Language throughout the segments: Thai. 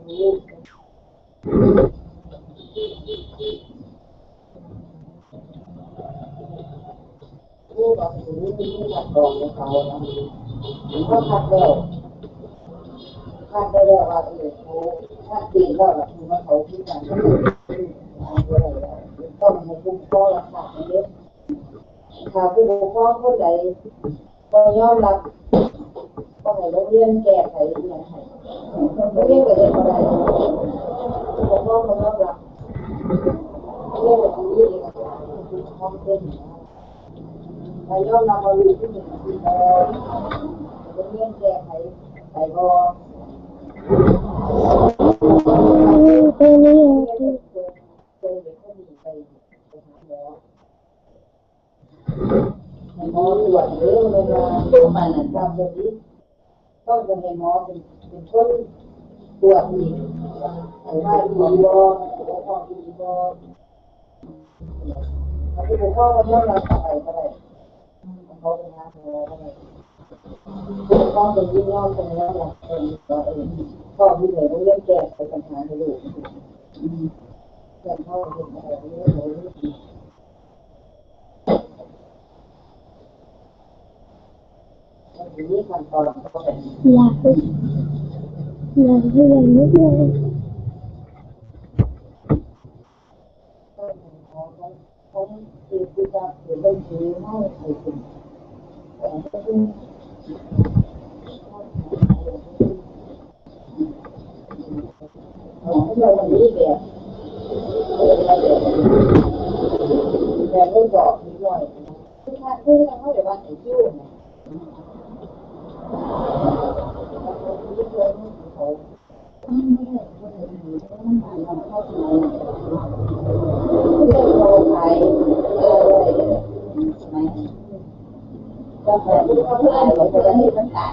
ผู้บอกถึงที่ขักองของเขานะเขาขัดแล้วขัดได้แล้วว่าเออเขาขัดดีแล้วแบบคือว่าเขาพิการก็คือต้องให้คุ้มครองรักษาเยอะถ้าผู้ปกครองคนใดก็ยอมรับ ก็ให้โรงเรียนแก้ไขอย่างไรโรงเรียนก็เรียนก็ได้ผู้ปกครองก็ยอมรับเรื่องแบบนี้เองคือความเป็นถ้ายอมรับว่าลูกที่หนึ่งคือพอโรงเรียนแก้ไขใส่บอตัวนี้เคยเป็นคนดีไปไปหาหมอให้หมอตรวจเรื่องเวลาประมาณนั้นตามแบบนี้ ต้องจะให้หมอเป็นเป็นคนตรวจอีกว่าดีบ่สุขภาพดีบ่ถ้าผู้ปกครองก็ยอมรับไปก็ได้เขาไปหาหมอก็ได้ผู้ปกครองเป็นยิ่งยอมเป็นยอมรับเออว่าเออพ่อที่ไหนต้องเรียนแก้ไขปัญหาให้ลูกเพื่อนเขาเห็นอะไรไม่รู้มันอยู่อนเขาเป็นอยากอยากเรียนนิดเลยต้นของอะถือเป็นถือให้ใคร เป็นแต่ก็คือเขาเราวันนี้แบบแบบเรื่องบอกนิดหน่อยคือถ้าคือเขาเดี๋ยววันไหนยุ่งเนี่ยเขา เรื่องโลไทยอะไรใช่ไหม ก็แต่ที่เขาเพื่อนเขาจะให้ตั้งแต่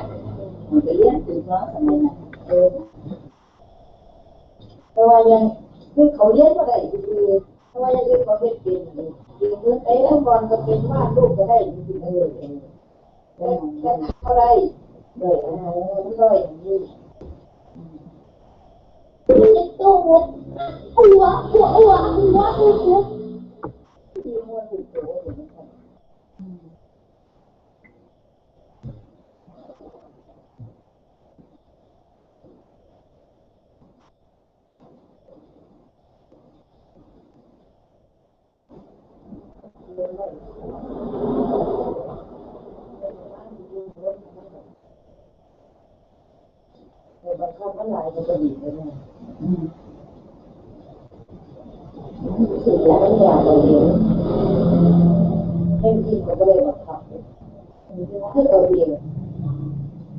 มันไปเรียนถึงเพราะสมัยนั้นเออแต่ว่ายังคือเขาเรียนก็ได้คือเพราะว่ายังคือเขาเรียนเป็นคือคือไอ้เรื่องบอลก็เป็นวาดรูปก็ได้คือเออเออแต่แต่เขาได้เลยโอ้โหมันก็อย่างนี้ ตัวหัวหัวหัวหัวหัวหัว ที่ม้วนถูกโซ่อย่างนี้ครับ แต่บางครั้งมันหลยมันก็ดีเลยนะสุดแล้วอยากไปเรียนให้ที่เขาก็เลยบังคับเลยให้เราเรียน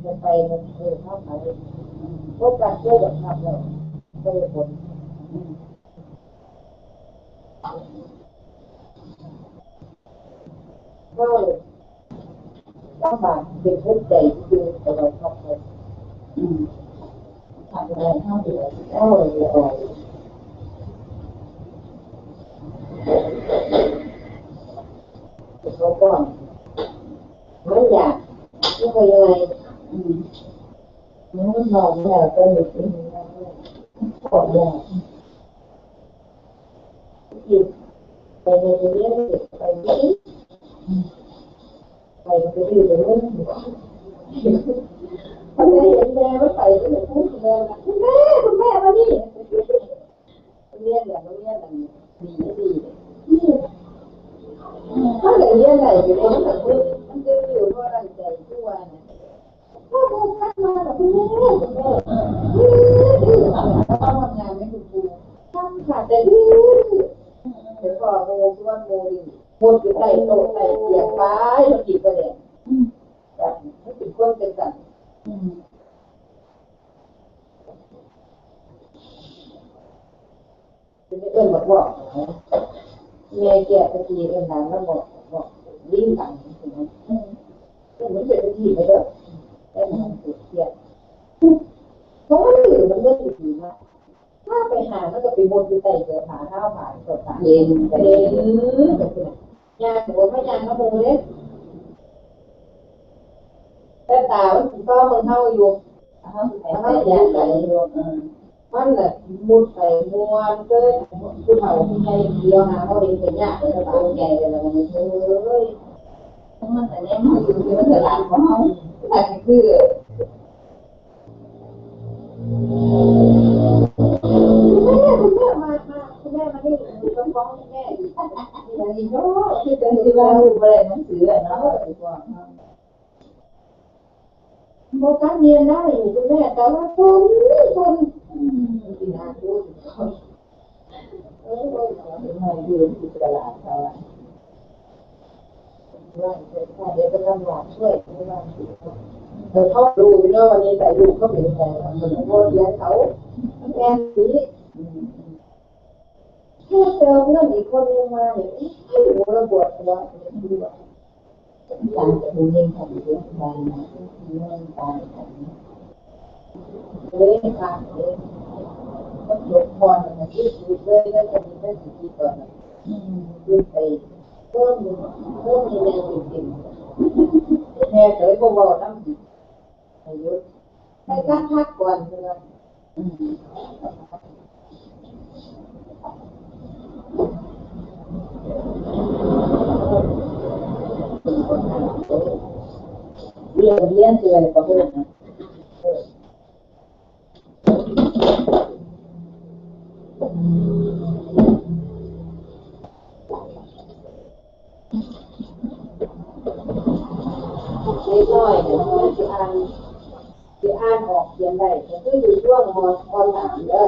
จะไปมันเออเข้าไปพบกันช่วยบังคับเราก็เลยผลก็เลยต้องบาเป็นทุกข์ใจคือแต่เราชอบเลยทำอะไรเข้าเดือดเข้าเดือดเขาก็ไม่อยากไม่ เคยยังไงมันนอนแล้วก็หยุดขอแย่หยุดไปในเรื่องไปนี้ไปมันก็ดื้อเลยมันได้เห็นแม่ว่าไปก็เลยพูดแม่นะคุณแม่คุณแม่มานี่เรียนอย่างเรียนอย่างดีดีถ้าอย่างเรียนอะไรอยู่ในนั้นแบบมันจะอยู่เพราะอะไรใจทุกวันพ่อบอกกันมาแบบคุณแม่คุณแม่ดื้อต้องทำงานไม่ถูกครูทำขาดแต่ดื้อเดี๋ยว ก่อนโมชวนมดีหมดอยู่ใต้โต๊ะใต้เตียงไปแล้วกินไปเลยแบบให้เป็นคนเป็นสัตว์เป็นเอื้อนบอกบอกแม่แก่ตะกี้เอื้อนนานแล้วบอกบอกลิ้นหลังใช่ไหมเอื้อนมันเป็นตะกี้ไปด้วยแต่มันสุดเกียดเพราะว่าหรือมันเลื่อนอยู่ดีมากถ้าไปหามันก็ไป บนอยู่ใต้เสือผาเท้าผาสดผาเย็นเย็นแบบนี้ยางหัวไม่ยางกระมูเลยแต่ตามันก็มึงเท่าอยู่เท่าอยางไหลอยู่มันน่ะมุดไปมวนเกินผู้เฒ่าผู้ใหญ่เดียวหาเขาเองเป็นยากเลยบางแก่เลยแล้วมันเอ้ยมันแต่เนี้ยมันอยู่ที่มันตลาดของเขาแต่คือ คุณแม่คุณแม่มา มาคุณแม่มานี่ก็ฟ้องคุณแม่อีกอย่างนี้ก็ที่เป็นที่ว่าลูกอะไรหนังสือเนาะโมกัสเรียนได้อยู่คุณแม่แต่ว่าทนทนปีนาดูเออโอ้ยมาอยู่ที่ตลาดเขาว่าเดี๋ยวจะทำหลานช่วยไม่ว่าเออเขาดูเนาะวันนี้แต่ลูกเขาเป็นแต่คนโง่เลี้ยงเขาแม่สี แค่เจอเพื่อนอีกคนนึงมาเนี่ยให้หัวระบวดตัวดูแบบตามจะดูเรื่องของเรื่องงานเรื่องตามของเลยค่ะเลยก็จบพรนะที่สุดเลยแล้วจะมีได้สิทธิก่อนนะดูไปเพิ่มเพิ่มมีแรงจริงๆแม่เคยบอกว่าน้ำอายุให้พักพักก่อนเรีย นเรียนที่อะไรก็เพื่อน เล็กน้อยเนี่ยมันจะอ่านจะอ่านออกเขียนได้แต่ก็อยู่ช่วงมมสามเด้อ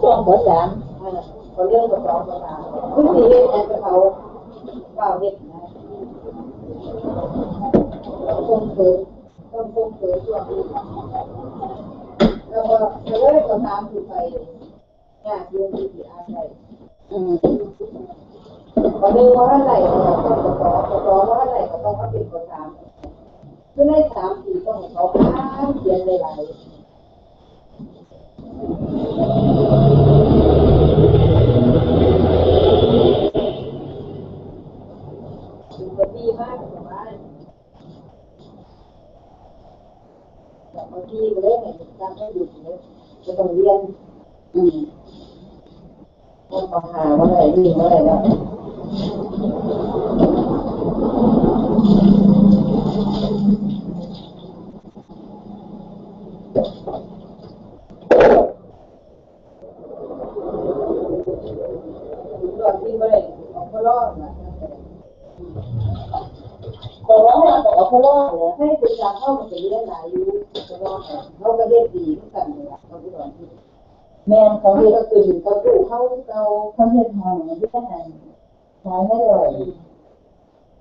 ช่วงหัวสาม อ่าเขาเรื่ องก็ตามคือสีเฮ็ดแทนกับเขาเก้าเฮ็ดนะต้องคงเกิดต้องคงเกิดช่วงนี้แล้วก็จะเลิกกับตามอยู่ไปยากอยู่ที่อ่านได้อืมวันหนึ่งว่าอะไรก็ต้องกระตอกระตอว่าอะไรก็ต้องมาเป็นคนถามคือในสามสี่ต้องเขาอ่านเขียนหลายๆถึงจะดีมากสบายแต่บางทีก็เลยให้จำไม่หยุดเลยจะต้องเรียน อืม ต้ องมาหาว่าอะไรดีว่าะไรแล้วตอนที่ไม่ได้ออกมาลอกนะแต่ว่าเราบอกว่าเขาล่อเลยให้คุณยาเข้ามาเป็นเรื่องหลายอยู่จะลอกเขาก็ได้ดีเหมือนกันเลยเขาพูดว่า แม่เขาเขาเรีเรียยกกตื่นเขาดูเขาเราเขาเรียกห้องที่ไหนใช้ไม่ได้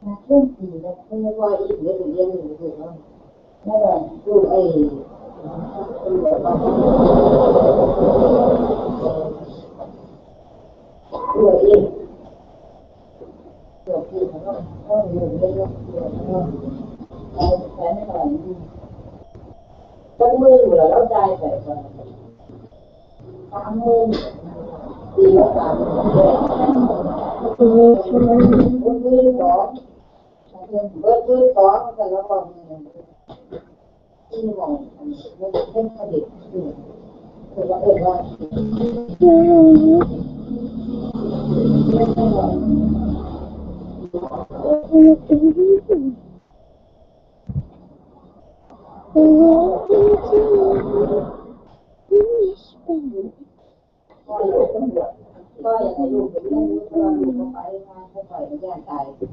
มาเครื่องสีแล้วไม่ว่าอีกเรื่องเรื่องหนึ่งคือว่าไม่ได้ดูไอ้ดูเองเดี๋ยวพี่เขาก็เขาอยู่เรื่องเรื่องใช้ไม่ได้จังมืออยู่แล้วเราใจใส่ก่อน สามมือตีละสามมือมือสองเบิดมื ก็อยู่ตำรวจก็อยากให้ลูกไปเรียนรู้ว่าลูกเขาไปงานเขาไปแย่ตายลูก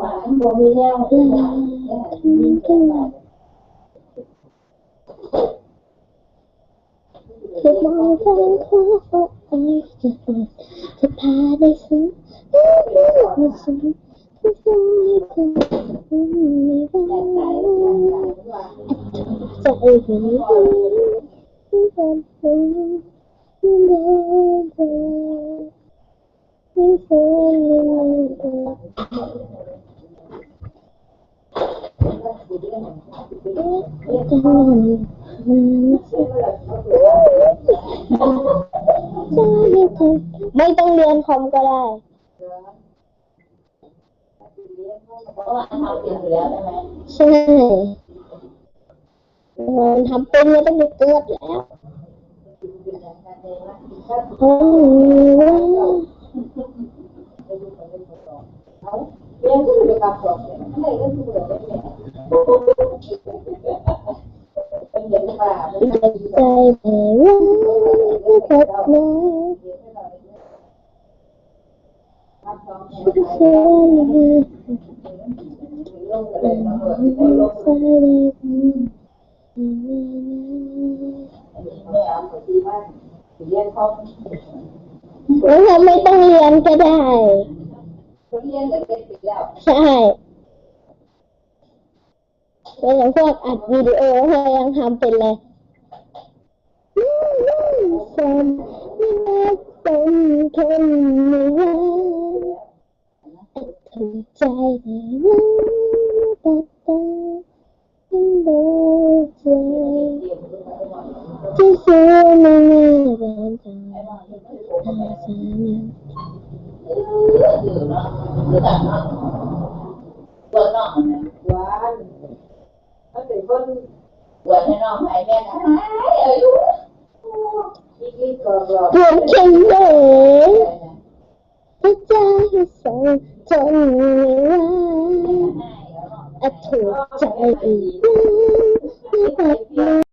มาโมมีแย่ที่ไหนแย่ที่ไหนจะมองฟังเขาไอ้จะเปิดจะพาไปสู่ามสุขที่ทรงให้เธอไม่ว่าใจห็นที่ความสุขที่เดินเธอ ไม่ต้องเรียนคอมก็ได้ใช่ ไหมใช่มันทำ แล้วเราไม่ต้องเรียนก็ได้ เรียนแต่เด็กปีแล้ว ใช่เป็นอย่างพวกอัดวิดีโอเขายังทำเป็นเลยฉันรักเป็นคนไม่ว่าแต่ถูกใจแต่ คนตัวให้น้องให้แม่นะหายุอีกนิดก็รอเพียงแค่ไหนพระเจ้าให้ส่งจนไม่ว่าอาถูกใจอีกไม่ปัดมา